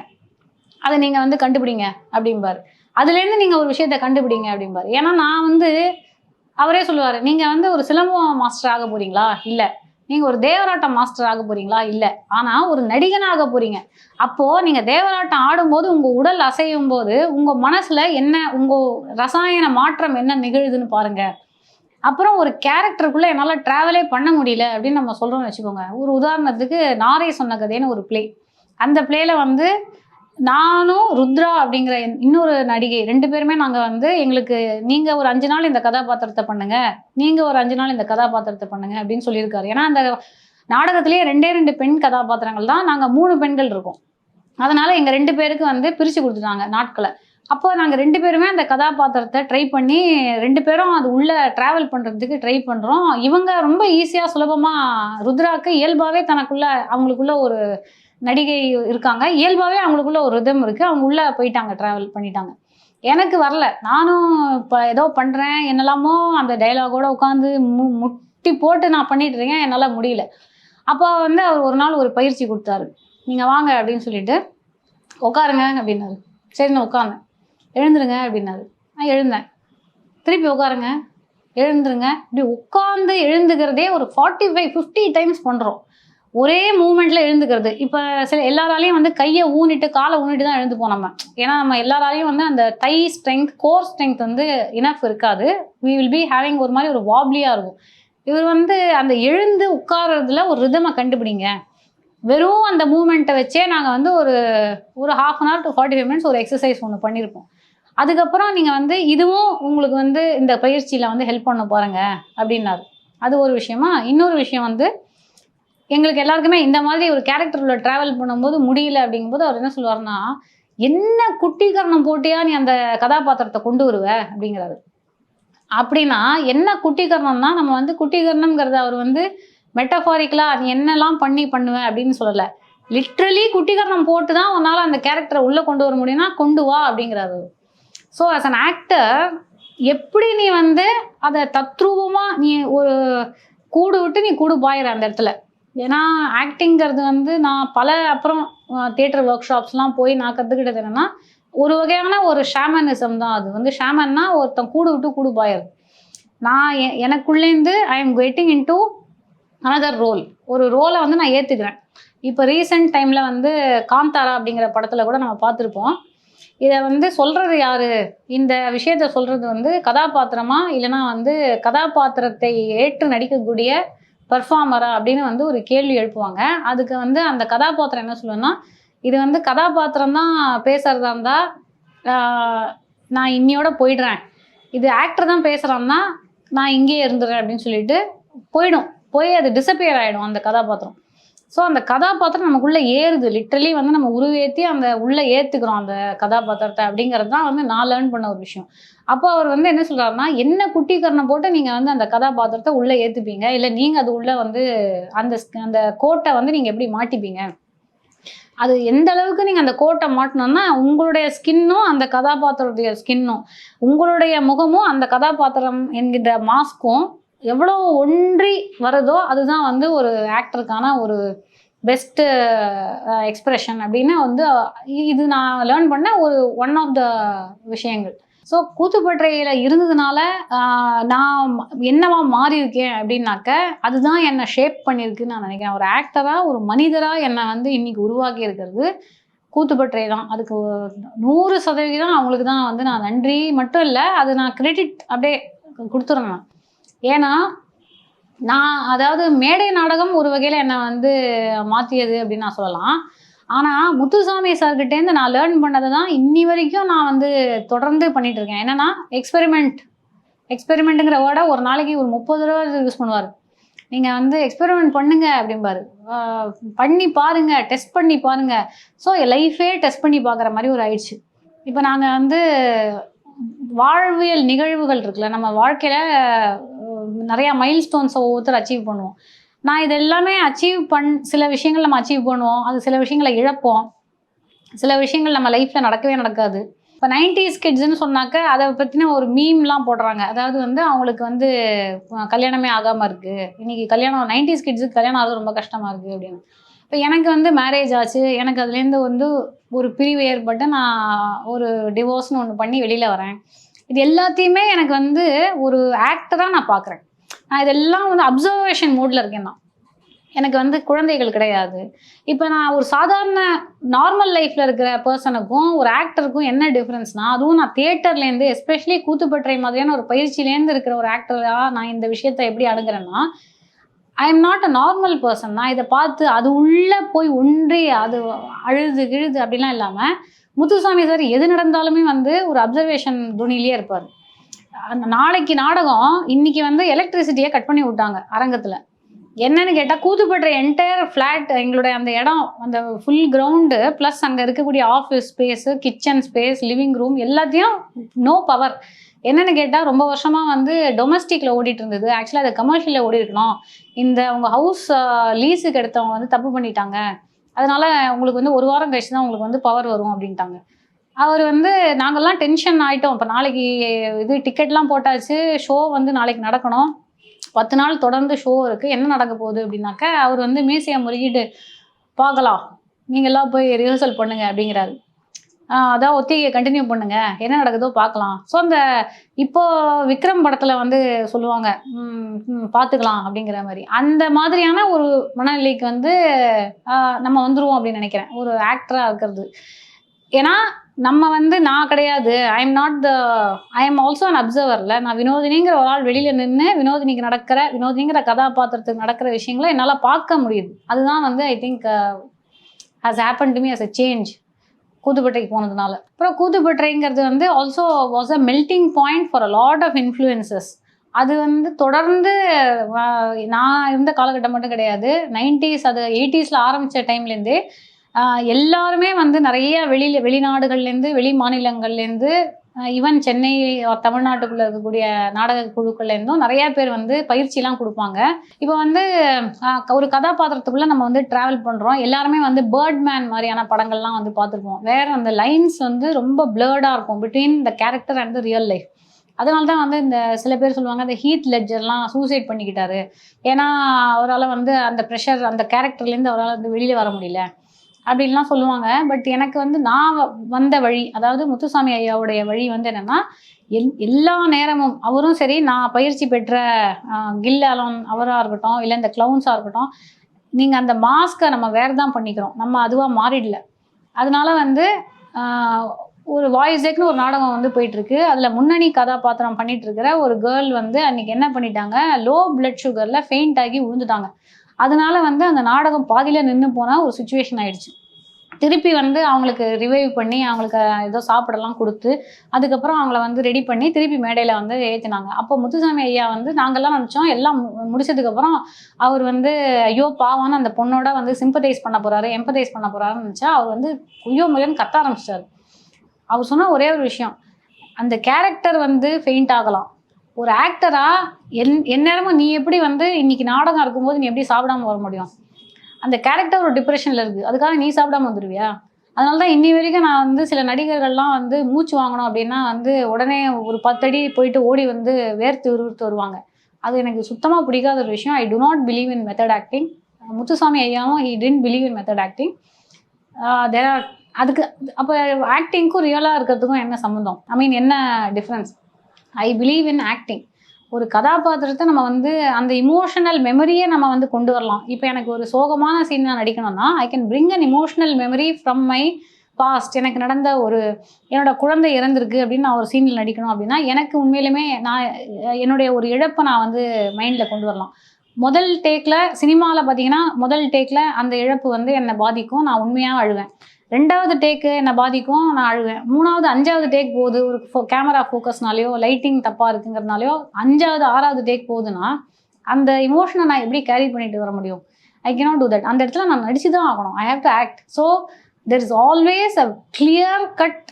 அதை நீங்கள் வந்து கண்டுபிடிங்க அப்படிம்பாரு. அதுலேருந்து நீங்கள் ஒரு விஷயத்த கண்டுபிடிங்க அப்படிம்பாரு. ஏன்னா நான் வந்து அவரே சொல்லுவார் நீங்கள் வந்து ஒரு சிலம்பம் மாஸ்டர் ஆக போகிறீங்களா இல்லை. நீங்கள் ஒரு தேவராட்டம் மாஸ்டர் ஆக போகிறீங்களா இல்லை. ஆனால் ஒரு நடிகனாக போகிறீங்க அப்போது நீங்கள் தேவராட்டம் ஆடும்போது உங்கள் உடல் அசையும் போது உங்கள் மனசில் என்ன உங்கள் ரசாயன மாற்றம் என்ன நிகழுதுன்னு பாருங்கள் அப்புறம் ஒரு கேரக்டருக்குள்ளே என்னால் ட்ராவலே பண்ண முடியல அப்படின்னு நம்ம சொல்கிறோம்னு வச்சுக்கோங்க. ஒரு உதாரணத்துக்கு நாரே சொன்ன கதைன்னு ஒரு பிளே அந்த பிளேயில் வந்து நானும் ருத்ரா அப்படிங்கிற இன்னொரு நடிகை ரெண்டு பேருமே நாங்கள் வந்து எங்களுக்கு நீங்கள் ஒரு அஞ்சு நாள் இந்த கதாபாத்திரத்தை பண்ணுங்க நீங்கள் ஒரு அஞ்சு நாள் இந்த கதாபாத்திரத்தை பண்ணுங்க அப்படின்னு சொல்லியிருக்காரு. ஏன்னா அந்த நாடகத்திலேயே ரெண்டே ரெண்டு பெண் கதாபாத்திரங்கள் தான் நாங்கள் மூணு பெண்கள் இருக்கோம். அதனால எங்கள் ரெண்டு பேருக்கு வந்து பிரித்து கொடுத்துட்டாங்க நாட்களை. அப்போ நாங்கள் ரெண்டு பேருமே அந்த கதாபாத்திரத்தை ட்ரை பண்ணி ரெண்டு பேரும் அது உள்ள ட்ராவல் பண்ணுறதுக்கு ட்ரை பண்ணுறோம் இவங்க ரொம்ப ஈஸியாக சுலபமாக ருத்ராக்கு இயல்பாகவே தனக்குள்ள அவங்களுக்குள்ள ஒரு நடிகை இருக்காங்க. இயல்பாகவே அவங்களுக்குள்ள ஒரு ரிதம் இருக்குது அவங்க உள்ளே போயிட்டாங்க ட்ராவல் பண்ணிட்டாங்க. எனக்கு வரல. நானும் இப்போ ஏதோ பண்ணுறேன் என்னெல்லாமோ அந்த டைலாகோட உட்காந்து மு முட்டி போட்டு நான் பண்ணிட்டு இருக்கேன். என்னால் முடியல. அப்போ வந்து அவர் ஒரு நாள் ஒரு பயிற்சி கொடுத்தாரு. நீங்கள் வாங்க அப்படின்னு சொல்லிட்டு உட்காருங்க அப்படின்னாரு. சரி நான் உட்காந்தேன் எழுந்துருங்க அப்படின்னாரு. நான் எழுந்தேன். திருப்பி உட்காருங்க. எழுந்துருங்க. இப்படி உட்காந்து எழுந்துக்கிறதே ஒரு ஃபார்ட்டி ஃபைவ் ஃபிஃப்டி டைம்ஸ் பண்ணுறோம் ஒரே மூமெண்ட்ல எழுந்துக்கிறது. இப்போ சில எல்லாராலையும் வந்து கையை ஊனிட்டு காலை ஊனிட்டு தான் எழுந்துப்போம் நம்ம. ஏன்னா நம்ம எல்லாராலையும் வந்து அந்த தை ஸ்ட்ரென்த் கோர் ஸ்ட்ரென்த் வந்து இனஃப் இருக்காது. வி வில் பி ஹேவிங் ஒரு மாதிரி ஒரு வாப்லியாக இருக்கும். இவர் வந்து அந்த எழுந்து உட்கார்றதுல ஒரு ரிதமை கண்டுபிடிங்க. வெறும் அந்த மூமெண்ட்டை வச்சே நாங்கள் வந்து ஒரு ஒரு half an hour to forty five minutes ஒரு எக்ஸசைஸ் ஒன்று பண்ணியிருப்போம் அதுக்கப்புறம் நீங்கள் வந்து இதுவும் உங்களுக்கு வந்து இந்த பயிற்சியில் வந்து ஹெல்ப் பண்ண போகிறேங்க அப்படின்னாரு. அது ஒரு விஷயமா இன்னொரு விஷயம் வந்து எங்களுக்கு எல்லாருக்குமே இந்த மாதிரி ஒரு கேரக்டர்ல ட்ராவல் பண்ணும்போது முடியல அப்படிங்கும்போது அவர் என்ன சொல்லுவார்னா என்ன குட்டிகரணம் போட்டியா நீ அந்த கதாபாத்திரத்தை கொண்டு வருவ? அப்படிங்கிறாரு. அப்படின்னா என்ன குட்டிகரணம்னா நம்ம வந்து குட்டிகரணம்ங்கிறத அவர் வந்து மெட்டஃபாரிக்கலா நீ என்னெல்லாம் பண்ணி பண்ணுவ? அப்படின்னு சொல்லல. லிட்ரலி குட்டிகரணம் போட்டு தான் உன்னால் அந்த கேரக்டரை உள்ளே கொண்டு வர முடியும்னா கொண்டு வா அப்படிங்கிறாரு. ஸோ ஆஸ் அன் ஆக்டர் எப்படி நீ வந்து அதை தத்ரூபமாக நீ ஒரு கூடு விட்டு நீ கூடு பாயிற அந்த இடத்துல? ஏன்னா ஆக்டிங்கிறது வந்து நான் பல அப்புறம் தியேட்டர் ஒர்க் ஷாப்ஸ்லாம் போய் நான் கற்றுக்கிட்டது என்னன்னா ஒரு வகையான ஒரு ஷாமனிசம் தான் அது. வந்து ஷாமன்னா ஒருத்தன் கூடு விட்டு கூடு பாயிறது நான் எ- எனக்குள்ளேருந்து I am getting into another role ஒரு ரோலை வந்து நான் ஏற்றுக்கிறேன் இப்போ ரீசெண்ட் டைமில் வந்து காந்தாரா அப்படிங்கிற படத்தில் கூட நம்ம பார்த்துருப்போம். இதை வந்து சொல்கிறது யார்? இந்த விஷயத்த சொல்கிறது வந்து கதாபாத்திரமா இல்லைன்னா வந்து கதாபாத்திரத்தை ஏற்று நடிக்கக்கூடிய பர்ஃபார்மரா அப்படின்னு வந்து ஒரு கேள்வி எழுப்புவாங்க. அதுக்கு வந்து அந்த கதாபாத்திரம் என்ன சொல்லுவேன்னா இது வந்து கதாபாத்திரம் தான் பேசுறதா இருந்தா நான் இன்னையோட போயிடுறேன். இது ஆக்டர் தான் பேசுறான்னா நான் இங்கேயே இருந்துடுறேன் அப்படின்னு சொல்லிட்டு போயிடும். போய் அது டிசப்பியர் ஆயிடும் அந்த கதாபாத்திரம். ஸோ அந்த கதாபாத்திரம் நமக்குள்ளே ஏறுது. லிட்ரலி வந்து நம்ம உருவேற்றி அந்த உள்ளே ஏற்றுக்கிறோம் அந்த கதாபாத்திரத்தை அப்படிங்கிறது தான் வந்து நான் லேர்ன் பண்ண ஒரு விஷயம். அப்போ அவர் வந்து என்ன சொல்கிறாருன்னா என்ன குட்டிக்கரணை போட்டு நீங்கள் வந்து அந்த கதாபாத்திரத்தை உள்ளே ஏற்றுப்பீங்க இல்லை நீங்கள் அது உள்ளே வந்து அந்த அந்த கோட்டை வந்து நீங்கள் எப்படி மாட்டிப்பீங்க? அது எந்த அளவுக்கு நீங்க அந்த கோட்டை மாட்டினோம்னா உங்களுடைய ஸ்கின்னும் அந்த கதாபாத்திரத்துடைய ஸ்கின்னும் உங்களுடைய முகமும் அந்த கதாபாத்திரம் என்கின்ற மாஸ்க்கும் எவ்வளோ ஒன்றி வருதோ அதுதான் வந்து ஒரு ஆக்டருக்கான ஒரு பெஸ்ட்டு எக்ஸ்பிரஷன் அப்படின்னு வந்து இது நான் லேர்ன் பண்ண ஒரு ஒன் ஆஃப் த விஷயங்கள். ஸோ கூத்துப்பற்றையில் இருந்ததுனால நான் என்னவா மாறி இருக்கேன் அப்படின்னாக்க அதுதான் என்னை ஷேப் பண்ணியிருக்குன்னு நான் நினைக்கிறேன். ஒரு ஆக்டராக ஒரு மனிதராக என்னை வந்து இன்னைக்கு உருவாக்கி இருக்கிறது கூத்துப்பற்றை தான். அதுக்கு நூறு சதவீதம் அவங்களுக்கு தான் வந்து நான் நன்றி மட்டும் இல்லை அது நான் கிரெடிட் அப்படியே கொடுத்துறேன் நான். ஏன்னா நான் அதாவது மேடை நாடகம் ஒரு வகையில் என்னை வந்து மாற்றியது அப்படின்னு நான் சொல்லலாம். ஆனால் முத்துசாமி சார்கிட்டேருந்து நான் லேர்ன் பண்ணதை தான் இன்னி வரைக்கும் நான் வந்து தொடர்ந்து பண்ணிகிட்டு இருக்கேன். என்னன்னா எக்ஸ்பெரிமெண்ட் எக்ஸ்பெரிமெண்ட்டுங்கிற வேர்டை ஒரு நாளைக்கு ஒரு முப்பது ரூபா யூஸ் பண்ணுவார். நீங்கள் வந்து எக்ஸ்பெரிமெண்ட் பண்ணுங்க அப்படிம்பாரு. பண்ணி பாருங்கள் டெஸ்ட் பண்ணி பாருங்கள் ஸோ லைஃபே டெஸ்ட் பண்ணி பார்க்குற மாதிரி ஒரு ஆயிடுச்சு. இப்போ நாங்கள் வந்து வாழ்வியல் நிகழ்வுகள் இருக்குல்ல நம்ம வாழ்க்கையில் நிறையா மைல் ஸ்டோன்ஸை ஒவ்வொருத்தர் அச்சீவ் பண்ணுவோம். நான் இது எல்லாமே அச்சீவ் பண் சில விஷயங்கள் நம்ம அச்சீவ் பண்ணுவோம். அது சில விஷயங்களை இழப்போம். சில விஷயங்கள் நம்ம லைஃப்பில் நடக்கவே நடக்காது. இப்போ நைன்டிஸ் கிட்ஸ்னு சொன்னாக்க அதை பற்றின ஒரு மீம்லாம் போடுறாங்க. அதாவது வந்து அவங்களுக்கு வந்து கல்யாணமே ஆகாமல் இருக்குது இன்னைக்கு கல்யாணம் நைன்டிஸ் கிட்ஸுக்கு கல்யாணம் ஆகிறது ரொம்ப கஷ்டமாக இருக்குது அப்படின்னு. இப்போ எனக்கு வந்து மேரேஜ் ஆச்சு. எனக்கு அதுலேருந்து வந்து ஒரு பிரிவு ஏற்பட்டு நான் ஒரு டிவோர்ஸ்னு ஒன்று பண்ணி வெளியில் வரேன். இது எல்லாத்தையுமே எனக்கு வந்து ஒரு ஆக்டராக நான் பார்க்குறேன் நான் இதெல்லாம் வந்து அப்சர்வேஷன் மூடில் இருக்கேன் நான். எனக்கு வந்து குழந்தைகள் கிடையாது. இப்போ நான் ஒரு சாதாரண நார்மல் லைஃப்பில் இருக்கிற பர்சனுக்கும் ஒரு ஆக்டருக்கும் என்ன டிஃப்ரென்ஸ்னால் அதுவும் நான் தியேட்டர்லேருந்து எஸ்பெஷலி கூத்துப்பற்றை மாதிரியான ஒரு பயிற்சியிலேருந்து இருக்கிற ஒரு ஆக்டராக நான் இந்த விஷயத்தை எப்படி அணுகிறேன்னா I am not a normal person நான் இதை பார்த்து அது உள்ளே போய் ஒன்றி அது அழுது கிழுது அப்படிலாம் இல்லாமல் முத்துசாமி சார் எது நடந்தாலுமே வந்து ஒரு அப்சர்வேஷன் துணிலேயே இருப்பார். அந்த நாளைக்கு நாடகம் இன்னைக்கு வந்து எலக்ட்ரிசிட்டியை கட் பண்ணி விட்டாங்க அரங்கத்தில். என்னன்னு கேட்டால் கூத்துப்பற்ற என்டையர் ஃப்ளாட் எங்களுடைய அந்த இடம் அந்த ஃபுல் கிரவுண்டு ப்ளஸ் அங்கே இருக்கக்கூடிய office space kitchen space living room எல்லாத்தையும் நோ பவர் என்னன்னு கேட்டால் ரொம்ப வருஷமாக வந்து டொமஸ்டிக்கில் ஓடிட்டு இருந்தது. ஆக்சுவலாக அது கமர்ஷியலில் ஓடி இருக்கணும் இந்த உங்கள் ஹவுஸ் லீஸுக்கு எடுத்தவங்க வந்து தப்பு பண்ணிட்டாங்க. அதனால உங்களுக்கு வந்து ஒரு வாரம் கழிச்சு தான் உங்களுக்கு வந்து பவர் வரும் அப்படின்ட்டாங்க. அவர் வந்து நாங்கள்லாம் டென்ஷன் ஆகிட்டோம் இப்போ நாளைக்கு இது டிக்கெட்லாம் போட்டாச்சு. ஷோ வந்து நாளைக்கு நடக்கணும். பத்து நாள் தொடர்ந்து ஷோ இருக்குது என்ன நடக்க போகுது அப்படின்னாக்க அவர் வந்து மீசையை முறுகிட்டு பார்க்கலாம். நீங்கள்லாம் போய் ரிஹர்சல் பண்ணுங்க அப்படிங்கிறாரு. அதான் ஒத்திகையை கண்டினியூ பண்ணுங்க. என்ன நடக்குதோ பார்க்கலாம். ஸோ அந்த இப்போ விக்ரம் படத்தில் வந்து சொல்லுவாங்க பார்த்துக்கலாம் அப்படிங்கிற மாதிரி. அந்த மாதிரியான ஒரு மனநிலைக்கு வந்து நம்ம வந்துருவோம் அப்படின்னு நினைக்கிறேன். ஒரு ஆக்டராக இருக்கிறது. ஏன்னா நம்ம வந்து நான் கிடையாது. I am not the I am also an அப்சர்வர்ல நான் வினோதினிங்கிற ஒரு ஆள் வெளியில் நின்று வினோதினிக்கு நடக்கிற வினோதினிங்கிற கதாபாத்திரத்துக்கு நடக்கிற விஷயங்களை என்னால் பார்க்க முடியுது. அதுதான் வந்து I think has happen to me as a change கூத்துப்பட்டைக்கு போனதுனால. அப்புறம் கூத்துப்பட்டைங்கிறது வந்து also was a melting point for a lot of influences அது வந்து தொடர்ந்து நான் இருந்த காலகட்டம் மட்டும் கிடையாது. நைன்டிஸ் அது எயிட்டிஸில் ஆரம்பித்த டைம்லேருந்தே எல்லாருமே வந்து நிறைய வெளியில் வெளிநாடுகள்லேருந்து வெளி மாநிலங்கள்லேருந்து ஈவன் சென்னை தமிழ்நாட்டுக்குள்ள தமிழ்நாட்டுக்குள்ளே இருக்கக்கூடிய நாடக குழுக்கள்லேருந்தும் நிறைய பேர் வந்து பயிற்சிலாம் கொடுப்பாங்க. இப்போ வந்து ஒரு கதாபாத்திரத்துக்குள்ளே நம்ம வந்து ட்ராவல் பண்ணுறோம் எல்லாருமே வந்து பேர்ட் மேன் மாதிரியான படங்கள்லாம் வந்து பார்த்துருப்போம். வேற அந்த லைன்ஸ் வந்து ரொம்ப பிளர்டாக இருக்கும். Between the character and the real life அதனால தான் வந்து இந்த சில பேர் சொல்லுவாங்க இந்த ஹீத் லெட்ஜர்லாம் சூசைட் பண்ணிக்கிட்டாரு. ஏன்னா அவரால் வந்து அந்த ப்ரெஷர் அந்த கேரக்டர்லேருந்து அவரால் வந்து வெளியில் வர முடியல. அப்படின்லாம் சொல்லுவாங்க. பட் எனக்கு வந்து நான் வ- வந்த வழி அதாவது முத்துசாமி ஐயாவுடைய வழி வந்து என்னென்னா எல் எல்லா நேரமும் அவரும் சரி நான் பயிற்சி பெற்ற ஆஹ், கில் அலோன் அவராக இருக்கட்டும் இல்லை இந்த க்ளவுன்ஸாக இருக்கட்டும் நீங்கள் அந்த மாஸ்க்கை நம்ம வேறு தான் பண்ணிக்கிறோம். நம்ம அதுவாக மாறிடல. அதனால வந்து ஒரு வாய்ஸேக்னு ஒரு நாடகம் வந்து போயிட்டுருக்கு. அதில் முன்னணி கதாபாத்திரம் பண்ணிகிட்ருக்கிற ஒரு கேர்ள் வந்து அன்றைக்கி என்ன பண்ணிட்டாங்க லோ பிளட் சுகரில் ஃபெயிண்ட் ஆகி விழுந்துட்டாங்க அதனால வந்து அந்த நாடகம் பாதியில் நின்று போனால் ஒரு சுச்சுவேஷன் ஆயிடுச்சு. திருப்பி வந்து அவங்களுக்கு ரிவைவ் பண்ணி அவங்களுக்கு ஏதோ சாப்பிடலாம் கொடுத்து அதுக்கப்புறம் அவங்கள வந்து ரெடி பண்ணி திருப்பி மேடையில் வந்து ஏற்றினாங்க அப்போ முத்துசாமி ஐயா வந்து நாங்கள்லாம் நினச்சோம் எல்லாம் முடிச்சதுக்கப்புறம் அவர் வந்து ஐயோ பாவான்னு அந்த பொண்ணோட வந்து சிம்பதைஸ் பண்ண போகிறாரு எம்பதைஸ் பண்ண போகிறாருன்னு நினச்சா அவர் வந்து ஐயோ முறையன்னு கத்த ஆரம்பிச்சிட்டாரு. அவர் சொன்ன ஒரே ஒரு விஷயம் அந்த கேரக்டர் வந்து ஃபெயிண்ட் ஆகலாம். ஒரு ஆக்டரா என் எந்நேரமும் நீ எப்படி வந்து இன்னைக்கு நாடகம் இருக்கும்போது நீ எப்படி சாப்பிடாம வர முடியும்? அந்த கேரக்டர் ஒரு டிப்ரெஷனில் இருக்குது அதுக்காக நீ சாப்பிடாம வந்துடுவியா அதனால தான் இன்னி வரைக்கும் நான் வந்து சில நடிகர்கள்லாம் வந்து மூச்சு வாங்கணும் அப்படின்னா வந்து உடனே ஒரு பத்தடி போயிட்டு ஓடி வந்து வேர்த்து விறுவிறுத்து வருவாங்க. அது எனக்கு சுத்தமாக பிடிக்காத ஒரு விஷயம். I do not believe in method acting Muthusamy ஐயாவும் he tend believe in method acting there are அதுக்கு அப்போ ஆக்டிங்க்கும் ரியலாக இருக்கிறதுக்கும் என்ன சம்மந்தம் ஐ மீன் என்ன difference I believe in acting ஒரு கதாபாத்திரத்தை நம்ம வந்து அந்த இமோஷனல் மெமரியை நம்ம வந்து கொண்டு வரலாம். இப்போ எனக்கு ஒரு சோகமான சீன் நான் நடிக்கணும்னா I can bring an emotional memory from my past எனக்கு நடந்த ஒரு என்னோட குழந்தை இறந்திருக்கு அப்படின்னு நான் ஒரு சீனில் நடிக்கணும் அப்படின்னா எனக்கு உண்மையிலுமே நான் என்னுடைய ஒரு இழப்பை நான் வந்து மைண்டில் கொண்டு வரலாம். முதல் டேக்கில் சினிமாவில் பார்த்தீங்கன்னா முதல் டேக்கில் அந்த இழப்பு வந்து என்னை பாதிக்கும். நான் உண்மையாக அழுவேன். ரெண்டாவது டேக்கு என்னை பாதிக்கும் நான் அழுவேன். மூணாவது அஞ்சாவது டேக் போகுது. ஒரு கேமரா ஃபோக்கஸ்னாலையோ லைட்டிங் தப்பாக இருக்குங்கிறதுனாலையோ அஞ்சாவது ஆறாவது டேக் போகுதுன்னா அந்த இமோஷனை நான் எப்படி கேரி பண்ணிட்டு வர முடியும்? ஐ கேனாட் டூ தட் அந்த இடத்துல நான் நடிச்சு தான் ஆகணும். I have to act so there is always a clear cut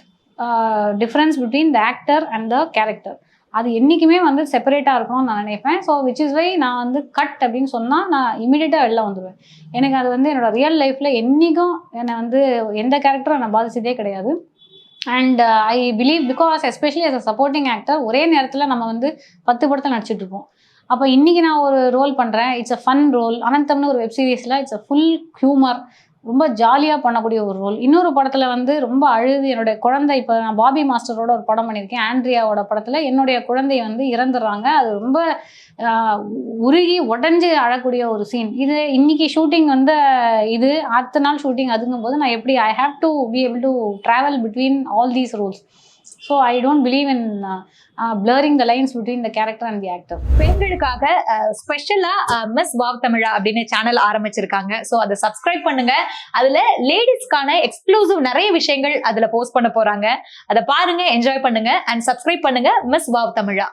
difference between the actor and the character அது என்றைக்குமே வந்து செப்பரேட்டாக இருக்கணும்னு நான் நினைப்பேன். ஸோ விச் இஸ் வை நான் வந்து கட் அப்படின்னு சொன்னால் நான் இமீடியட்டாக வெளில வந்துடுவேன் எனக்கு அது வந்து என்னோட ரியல் லைஃப்பில் என்றைக்கும் என்னை வந்து எந்த கேரக்டரும் என்னை பாதிச்சதே கிடையாது. And I believe because especially as a supporting actor ஒரே நேரத்தில் நம்ம வந்து பத்து படத்தில் நடிச்சிட்டு இருப்போம். அப்போ இன்றைக்கி நான் ஒரு ரோல் பண்ணுறேன் இட்ஸ் அ ஃபன் ரோல் அனந்தம்னு ஒரு வெப் சீரிஸில் இட்ஸ் அ ஃபுல் ஹியூமர் ரொம்ப ஜாலியாக பண்ணக்கூடிய ஒரு ரோல் இன்னொரு படத்தில் வந்து ரொம்ப அழுது என்னுடைய குழந்தை இப்போ நான் பாபி மாஸ்டரோட ஒரு படம் பண்ணியிருக்கேன். ஆண்ட்ரியாவோட படத்தில் என்னுடைய குழந்தை வந்து இறந்துடுறாங்க. அது ரொம்ப உருகி உடஞ்சி அழக்கூடிய ஒரு சீன் இது இன்னைக்கு ஷூட்டிங் வந்து இது அடுத்த நாள் ஷூட்டிங் அதுங்கும்போது நான் எப்படி I have to be able to travel between all these roles so I don't believe in blurring the lines between the character and the actor பெண்களுக்காக ஸ்பெஷலாக மிஸ் வாவ் தமிழா அப்படின்னு சேனல் ஆரம்பிச்சிருக்காங்க. ஸோ அதை சப்ஸ்கிரைப் பண்ணுங்க. அதுல லேடிஸ்க்கான எக்ஸ்க்ளூசிவ் நிறைய விஷயங்கள் அதுல போஸ்ட் பண்ண போறாங்க. அதை பாருங்க என்ஜாய் பண்ணுங்க. அண்ட் சப்ஸ்கிரைப் பண்ணுங்க மிஸ் வாவ் தமிழா